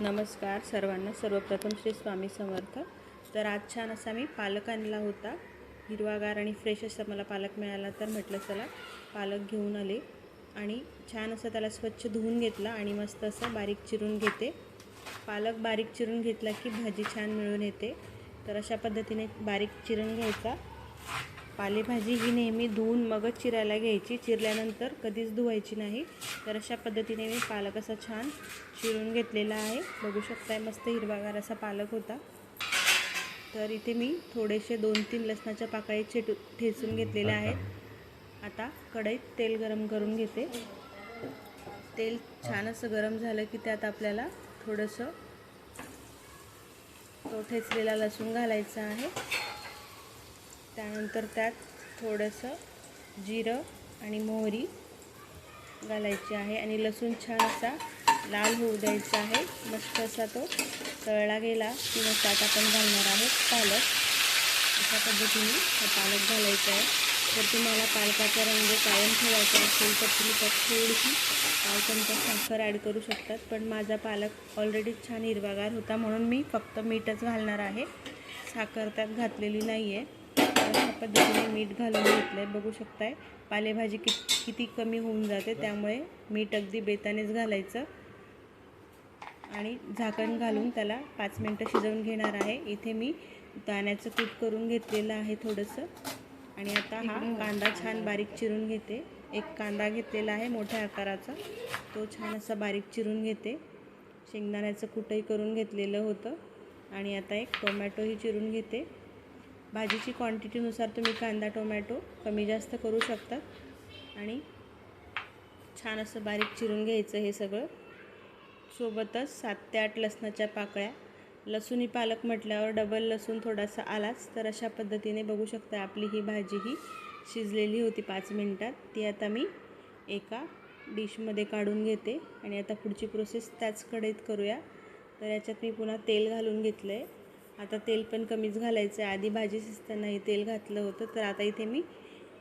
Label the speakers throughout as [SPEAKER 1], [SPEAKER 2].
[SPEAKER 1] नमस्कार सर्वांना. सर्वप्रथम श्री स्वामी समर्थ. तर आज छान असा मी पालक आणला होता. हिरवागार आणि फ्रेश असा मला पालक मिळाला तर म्हटलं चला पालक घेऊन आले. आणि छान असं त्याला स्वच्छ धुवून घेतला आणि मस्त असं बारीक चिरून घेते. पालक बारीक चिरून घेतला की भाजी छान मिळून येते. तर अशा पद्धतीने बारीक चिरून घ्यायचा. पालेभाजी ही नेहमी धुवून मगच चिरायला घ्यायची. चिरल्यानंतर कधीच धुवायची नाही. तर अशा पद्धतीने मी पालक असा छान चिरून घेतलेला आहे. बघू शकताय मस्त हिरवागार असा पालक होता. तर इथे मी थोडेसे दोन तीन लसणाच्या पाकळी चेटू ठेचून घेतलेल्या आहेत. आता कढईत तेल गरम करून घेते. तेल छान असं गरम झालं की त्यात आपल्याला थोडंसं तो ठेचलेला लसूण घालायचा आहे. त्यानंतर त्यात थोडंसं जिरं आणि मोहरी घालायची आहे आणि लसूण छान असा लाल होऊ द्यायचा आहे. मस्त असा तो तळला गेला की मग त्यात आपण घालणार आहोत पालक. अशा पद्धतीने हा पालक घालायचा आहे. जर तुम्हाला पालकाचा रंग कायम ठेवायचा असेल तर तुम्ही त्यात थोडीशी पाव चमचा साखर ॲड करू शकतात. पण माझा पालक ऑलरेडी छान हिरवागार होता म्हणून मी फक्त मीठच घालणार आहे. साखर त्यात घातलेली नाही आहे अशा पद्धतीने मीठ घालून घेतलं आहे बघू शकताय. पालेभाजी कि किती कमी होऊन जाते त्यामुळे मीठ अगदी बेतानेच घालायचं. आणि झाकण घालून त्याला पाच मिनटं शिजवून घेणार आहे. इथे मी दाण्याचं कूट करून घेतलेलं आहे थोडंसं. आणि आता हा कांदा छान बारीक चिरून घेते. एक कांदा घेतलेला आहे मोठ्या आकाराचा. तो छान असा बारीक चिरून घेते. शेंगदाण्याचं कुटही करून घेतलेलं होतं. आणि आता एक टोमॅटोही चिरून घेते. भाजीची क्वांटिटीनुसार तुम्ही कांदा टोमॅटो कमी जास्त करू शकतात आणि छान असं बारीक चिरून घ्यायचं हे सगळं. सोबतच सात ते आठ लसणाच्या पाकळ्या. लसूणी पालक म्हटल्यावर डबल लसूण थोडासा आलाच तर अशा पद्धतीने बघू शकता आपली ही भाजी ही शिजलेली होती पाच मिनटात. ती आता मी एका डिशमध्ये काढून घेते. आणि आता पुढची प्रोसेस त्याच कढईत करूया. तर याच्यात मी पुन्हा तेल घालून घेतलं आहे आता तेल पण कमीच घालायचं आहे. आधी भाजी शिजतानाही तेल घातलं होतं तर आता इथे मी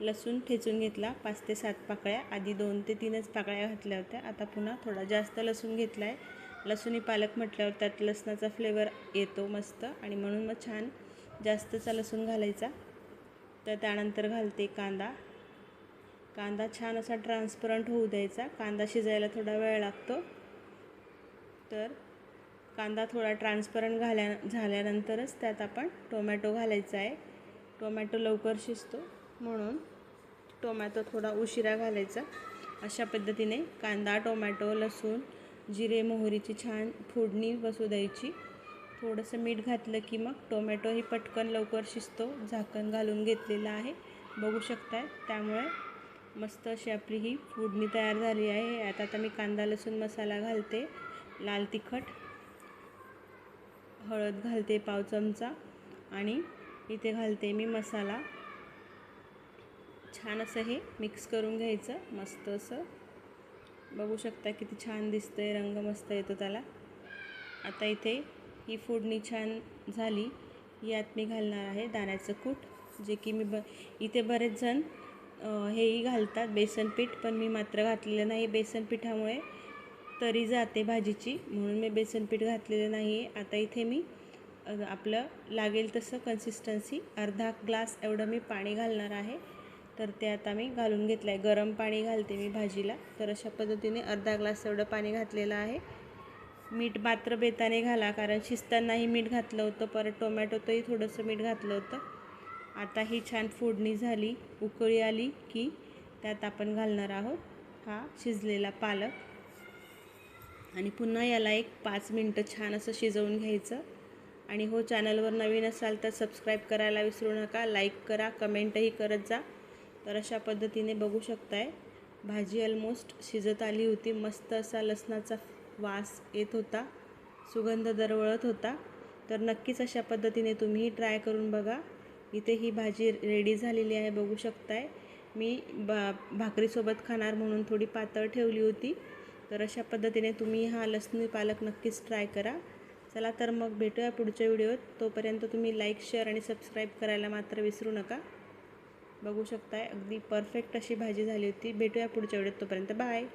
[SPEAKER 1] लसूण ठेचून घेतला पाच ते सात पाकळ्या. आधी दोन ते तीनच पाकळ्या घातल्या होत्या. आता पुन्हा थोडा जास्त लसूण घेतला आहे लसूणी पालक म्हटल्यावर त्यात लसणाचा फ्लेवर येतो मस्त. आणि म्हणून मग छान जास्तचा लसूण घालायचा. तर त्यानंतर घालते कांदा. कांदा छान असा ट्रान्सपरंट होऊ द्यायचा. कांदा शिजायला थोडा वेळ लागतो. तर कांदा थोडा ट्रान्सपरंट घाल्या झाल्यानंतरच त्यात आपण टोमॅटो घालायचा आहे. टोमॅटो लवकर शिजतो म्हणून टोमॅटो थोडा उशिरा घालायचा. अशा पद्धतीने कांदा टोमॅटो लसूण जिरे मोहरीची छान फोडणी बसू द्यायची. थोडंसं मीठ घातलं की मग टोमॅटोही पटकन लवकर शिजतो. झाकण घालून घेतलेलं आहे. बघू शकताय त्यामुळे मस्त अशी आपली ही फोडणी तयार झाली आहे. आता आता मी कांदा लसूण मसाला घालते. लाल तिखट. हळद घालते पाव चमचा आणि इथे घालते मी मसाला. छान असं हे मिक्स करून घ्यायचं मस्त असं. बघू शकता किती छान दिसतं आहे रंग मस्त येतो त्याला. आता इथे ही फोडणी छान झाली. यात मी घालणार आहे दाण्याचं कूट जे की मी ब इथे बरेच जण हेही घालतात बेसन पीठ पण मी मात्र घातलेलं नाही बेसन पिठामुळे. तरी जाते भाजीची. म्हणून मी बेसन पीठ घातलेलं नाही आहे आता इथे मी आपलं लागेल तसं कन्सिस्टन्सी अर्धा ग्लास एवढं मी पाणी घालणार आहे. तर ते आता मी घालून घेतलं आहे गरम पाणी घालते मी भाजीला. तर अशा पद्धतीने अर्धा ग्लास एवढं पाणी घातलेलं आहे. मीठ मात्र बेताने घाला कारण शिजतानाही मीठ घातलं होतं. परत टोमॅटोतही थोडंसं मीठ घातलं होतं. आता ही छान फोडणी झाली उकळी आली की त्यात आपण घालणार आहोत हा शिजलेला पालक. आणि पुन्हा याला एक पाच मिनटं छान असं शिजवून घ्यायचं. आणि हो चॅनलवर नवीन असाल तर सबस्क्राईब करायला विसरू नका लाईक करा कमेंटही करत जा. तर अशा पद्धतीने बघू शकताय. भाजी ऑलमोस्ट शिजत आली होती. मस्त असा लसणाचा वास येत होता. सुगंध दरवळत होता. तर नक्कीच अशा पद्धतीने तुम्हीही ट्राय करून बघा. इथे ही भाजी रेडी झालेली आहे बघू शकताय. मी बा भाकरीसोबत खाणार म्हणून थोडी पातळ ठेवली होती. तर अशा पद्धतीने तुम्ही हा लसणी पालक नक्कीच ट्राय करा. चला तर मग भेटूया पुढच्या व्हिडिओत. तोपर्यंत तुम्ही लाईक शेअर आणि सबस्क्राईब करायला मात्र विसरू नका. बघू शकताय अगदी परफेक्ट अशी भाजी झाली होती. भेटूया पुढच्या व्हिडिओत. तोपर्यंत बाय